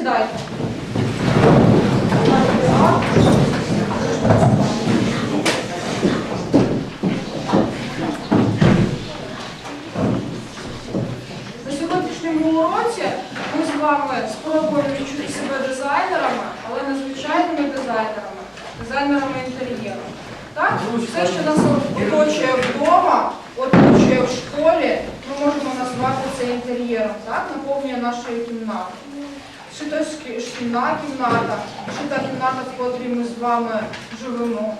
сідайте. На сьогоднішньому уроці ми з вами спробуємо відчути себе дизайнерами, але не звичайними дизайнерами, дизайнерами інтер'єру. Так? Все, що нас оточує вдома, оточує в школі, ми можемо назвати це інтер'єром, так? наповнює нашої кімнати. Чи то шкільна кімната, чи та кімната, в котрій ми з вами живемо.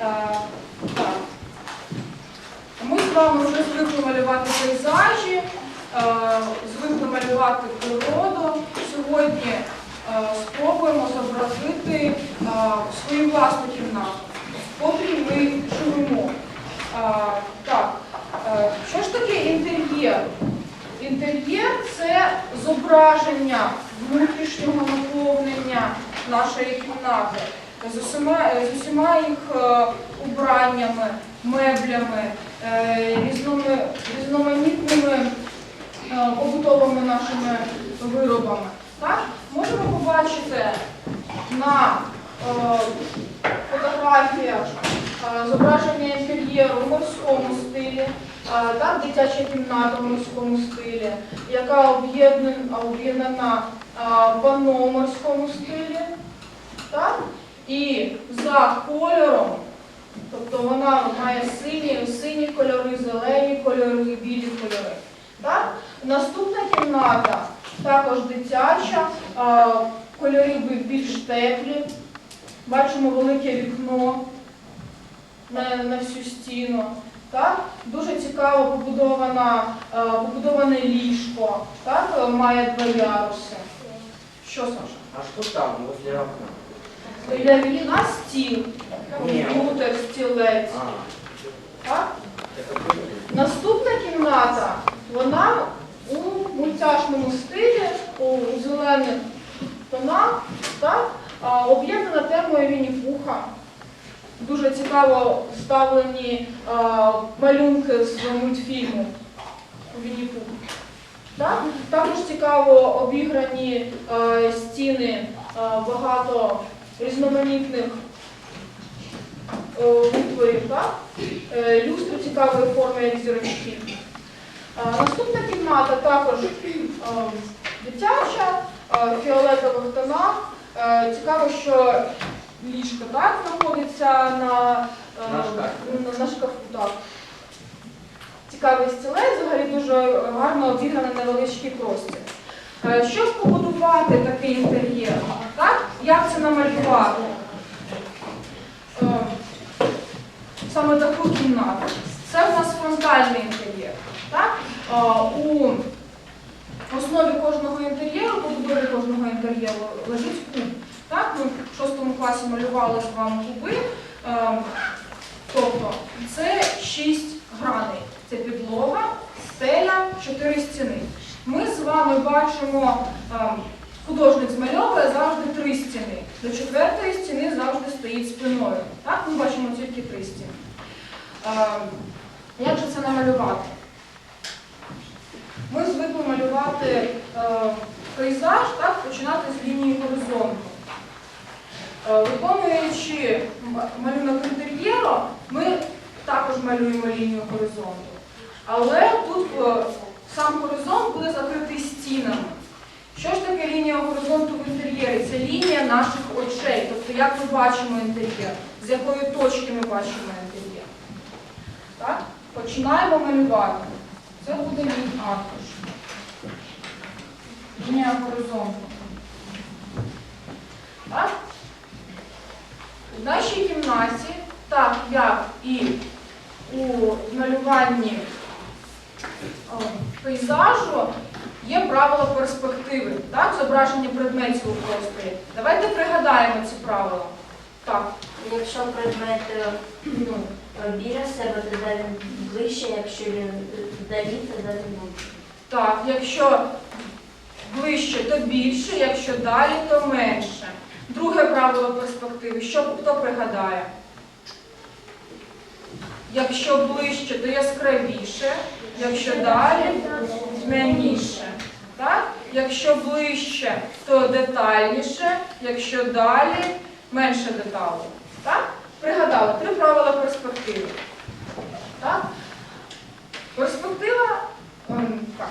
Е. Ми з вами вже звикли малювати пейзажі, е, звикли малювати природу. Сьогодні е, спробуємо зобразити свою власну кімнату, в ми живемо. Так, що ж таке інтер'єр? Інтер'єр це зображення внутрішнього наповнення нашої кімнати з усіма, з усіма їх е, убраннями, меблями, е, різноманітними е, побутовими нашими виробами. Так? Можемо побачити на фотографіях зображення інтер'єру в морському стилі, так, дитяча кімната в морському стилі, яка об'єднана об'єднана е, панно в морському стилі. Так? І за кольором, тобто вона має сині, сині кольори, зелені кольори, білі кольори. Так? Наступна кімната також дитяча, кольори більш теплі. Бачимо велике вікно на, на всю стіну. Так? Дуже цікаво побудована, побудоване ліжко. Так? Має два яруси. Що, Саша? А что там, возле окна? Біля вікна стіл, комп'ютер, стілець. А, Так? это круто. Наступна кімната, вона у мультяшному стилі, у зелених тонах, так? а, об'єднана темою Вінні-Пуха. Дуже цікаво вставлені а, малюнки з мультфільму Вінні-Пух. Так? Також цікаво обіграні е, стіни, е, багато різноманітних е, витворів. Так? Е, люстри цікавої форми, як зірочки. Е, Наступна кімната також е, дитяча, е, фіолетових тонах. Е, Цікаво, що ліжко так, знаходиться на, е, на, на шкафу. Так. Цікавий стілець, взагалі дуже гарно обіграний невеличкий простір. Е, Щоб побудувати такий інтер'єр, так? як це намалювати? Е, Саме таку кімнату. Це в нас фронтальний інтер'єр. Е, У основі кожного інтер'єру, побудові кожного інтер'єру лежить куб. Так? Ми в шостому класі малювали з вами куби. Е, Тобто це шість граней. Це підлога, стеля, чотири стіни. Ми з вами бачимо, ем, художник змальовує завжди три стіни. До четвертої стіни завжди стоїть спиною. Так, ми бачимо тільки три стіни. Ем, Як же це намалювати? Ми звикли малювати е, пейзаж, так, починати з лінії горизонту. Е, Виконуючи малюнок інтер'єру, ми також малюємо лінію горизонту. Але тут е, сам горизонт буде закритий стінами. Що ж таке лінія горизонту в інтер'єрі? Це лінія наших очей, тобто як ми бачимо інтер'єр, з якої точки ми бачимо інтер'єр. Так? Починаємо малювати. Це буде мій аркуш. Лінія горизонту. Так? В нашій кімнаті, так як і у малюванні пейзажу, є правила перспективи, так, зображення предметів у просторі. Давайте пригадаємо ці правила. Так, Якщо предмет е, ну, е, біля себе, тоді він ближче, якщо він е, вдалі, тоді він ближче. так, якщо ближче, то більше, якщо далі, то менше. Друге правило перспективи. Що хто пригадає? Якщо ближче, то яскравіше, якщо далі темніше. Так? Якщо ближче, то детальніше, якщо далі, менше деталей. Так? Пригадали, три правила перспективи. Так? Перспектива, так.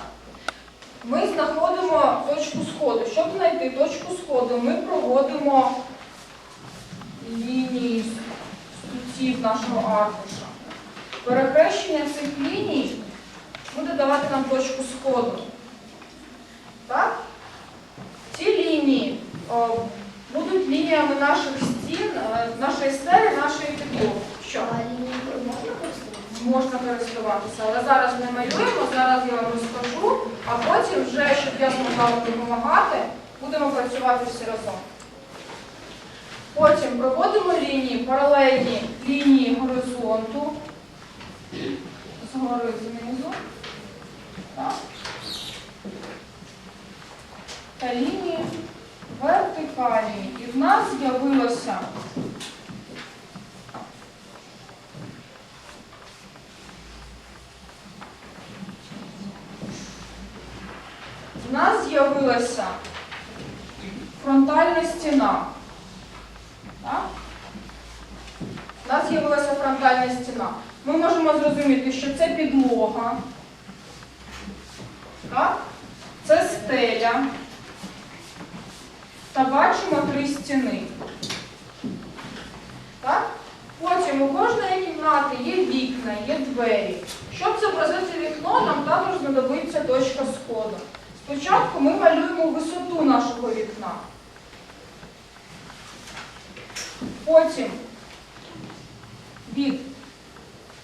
Ми знаходимо точку сходу. Щоб знайти точку сходу, ми проводимо лінії стуців нашого аркуша. Перехрещення цих ліній буде давати нам точку сходу. Так? Ці лінії о, будуть лініями наших стін, е, нашої стелі, нашої підлоги. Що? А лінії можна користуватися? Можна користуватися, але зараз не малюємо, зараз я вам розкажу, а потім вже, щоб я змогла вам допомагати, будемо працювати всі разом. Потім проводимо лінії, паралельні лінії горизонту, згори знизу. Та лінії вертикальні. І в нас з'явилося В нас з'явилася фронтальна стіна. Так? У нас з'явилася фронтальна стіна. Ми можемо зрозуміти, що це підлога. Це стеля. Та бачимо три стіни. Потім у кожної кімнати є вікна, є двері. Щоб зобразити вікно, нам також знадобиться точка сходу. Спочатку ми малюємо висоту нашого вікна. Потім від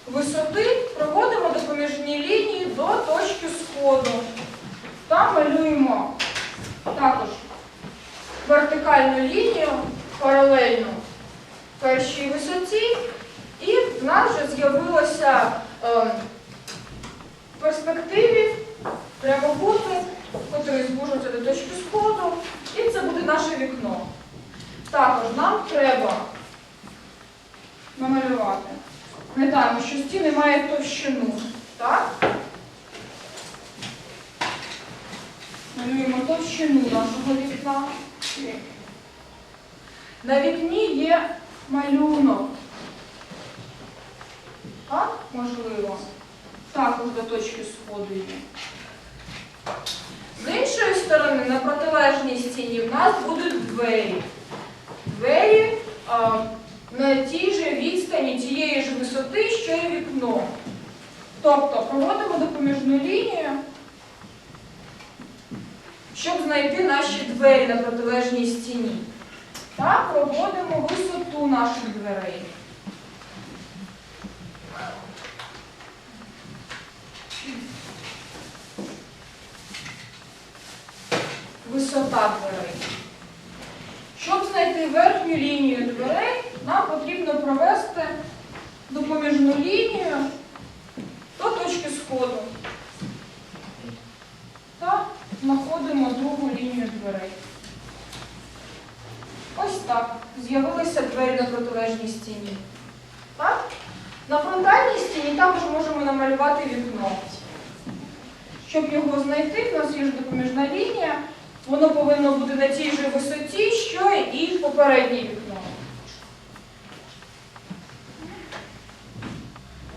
висоти проводимо допоміжні лінії сходу. Там малюємо також вертикальну лінію паралельну першій висоті, і в нас вже з'явилося е, в перспективі прямокутник, який звужується до точки сходу, і це буде наше вікно. Також нам треба намалювати. Пам'ятаємо, що стіни мають товщину. Так? Малюємо товщину нашого вікна. На вікні є малюнок. Так, можливо. Також до точки сходу є. З іншої сторони, на протилежній стіні в нас будуть двері. Двері а, на тій же відстані тієї ж висоти, що і вікно. Тобто проводимо допоміжну лінію, щоб знайти наші двері на протилежній стіні. Та проводимо висоту наших дверей. Висота дверей. Щоб знайти верхню лінію дверей, нам потрібно провести допоміжну лінію до точки сходу. Та знаходимо другу лінію дверей. Ось так. З'явилися двері на протилежній стіні. Так? На фронтальній стіні також можемо намалювати вікно. Щоб його знайти, в нас є ж допоміжна лінія. Воно повинно бути на тій же висоті, що і попереднє вікно.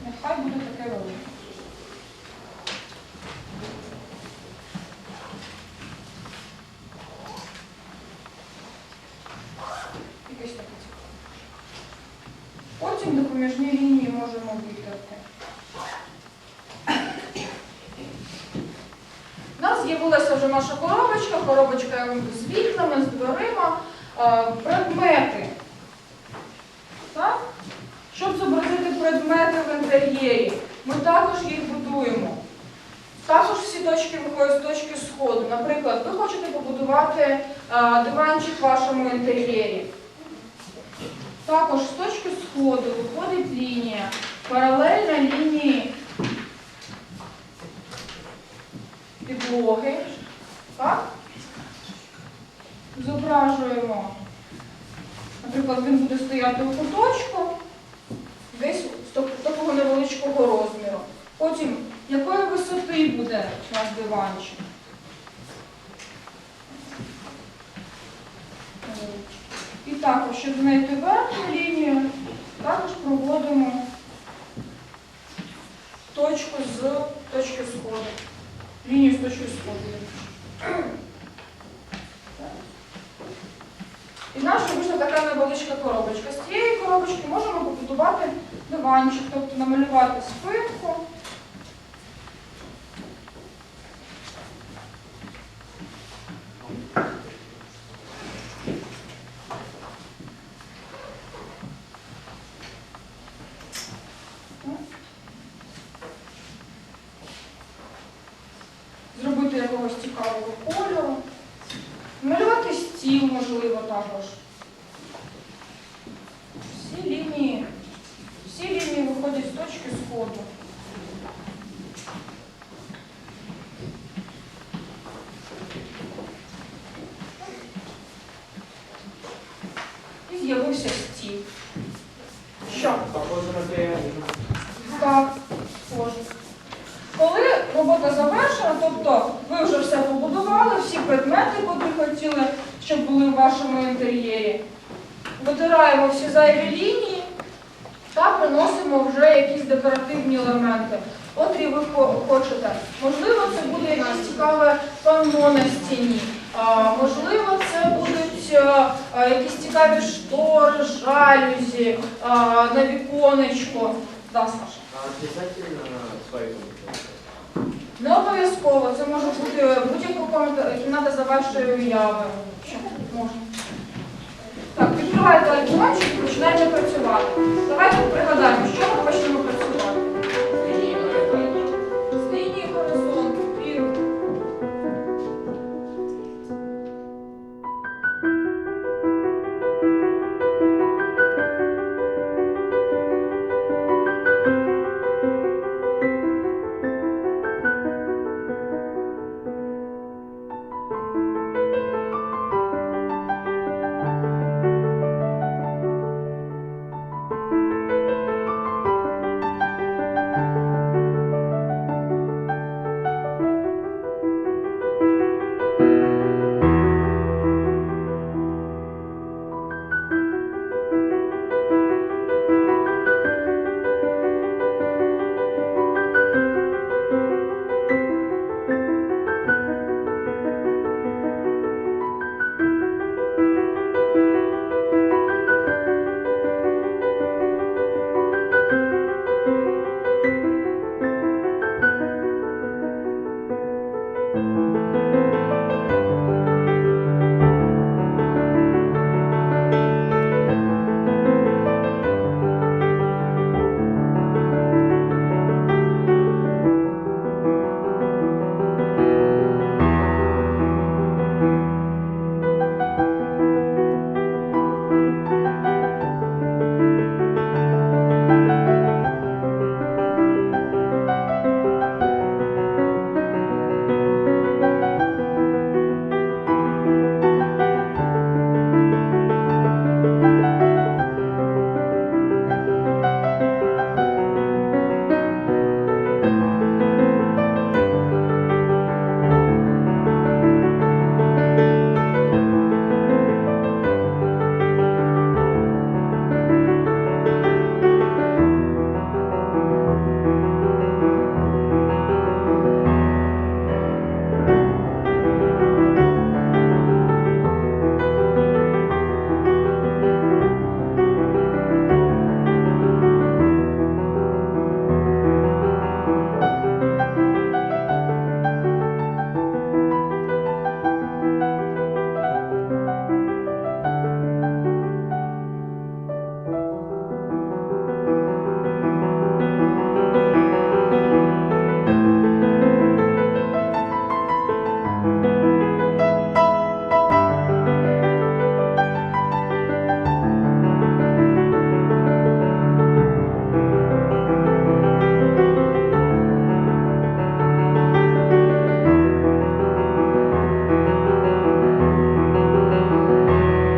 Нехай буде таке велике. Якесь таке цікаве. Потім допоміжні лінії можемо витерти. У нас з'явилася вже наша коробочка, коробочка з вікнами, з дверима, е, предмети. Так? Щоб зобразити предмети в інтер'єрі, ми також їх будуємо. Також всі точки виходять з точки сходу. Наприклад, ви хочете побудувати е, диванчик в вашому інтер'єрі. Також з точки сходу виходить лінія, паралельна лінії підлоги. Так? Зображуємо. Наприклад, він буде стояти у куточку десь такого невеличкого розміру. Потім, якої висоти буде наш диванчик? І також, щоб знайти верхню лінію, також проводимо точку з точки сходу. Лінію з точки сходу. І наша вийшла така невеличка коробочка. З цієї коробочки можемо побудувати диванчик, тобто намалювати спинку. якогось цікавого кольору. Малювати стіл, можливо, також. Всі лінії, всі лінії виходять з точки сходу. І з'явився стіл. Що? Похоже на пианино. Так, схоже. Робота завершена, тобто ви вже все побудували, всі предмети, які хотіли, щоб були в вашому інтер'єрі, витираємо всі зайві лінії та приносимо вже якісь декоративні елементи, котрі ви хочете. Можливо, це буде якесь цікаве панно на стіні. Можливо, це будуть якісь цікаві штори, жалюзі на віконечко. Да, Саша. А обязательно свою Не обов'язково, це може бути будь-яка кімната за вашою уявою. Так, відкривайте альбомчик і починайте працювати. Давайте пригадаємо, що ми хочемо Música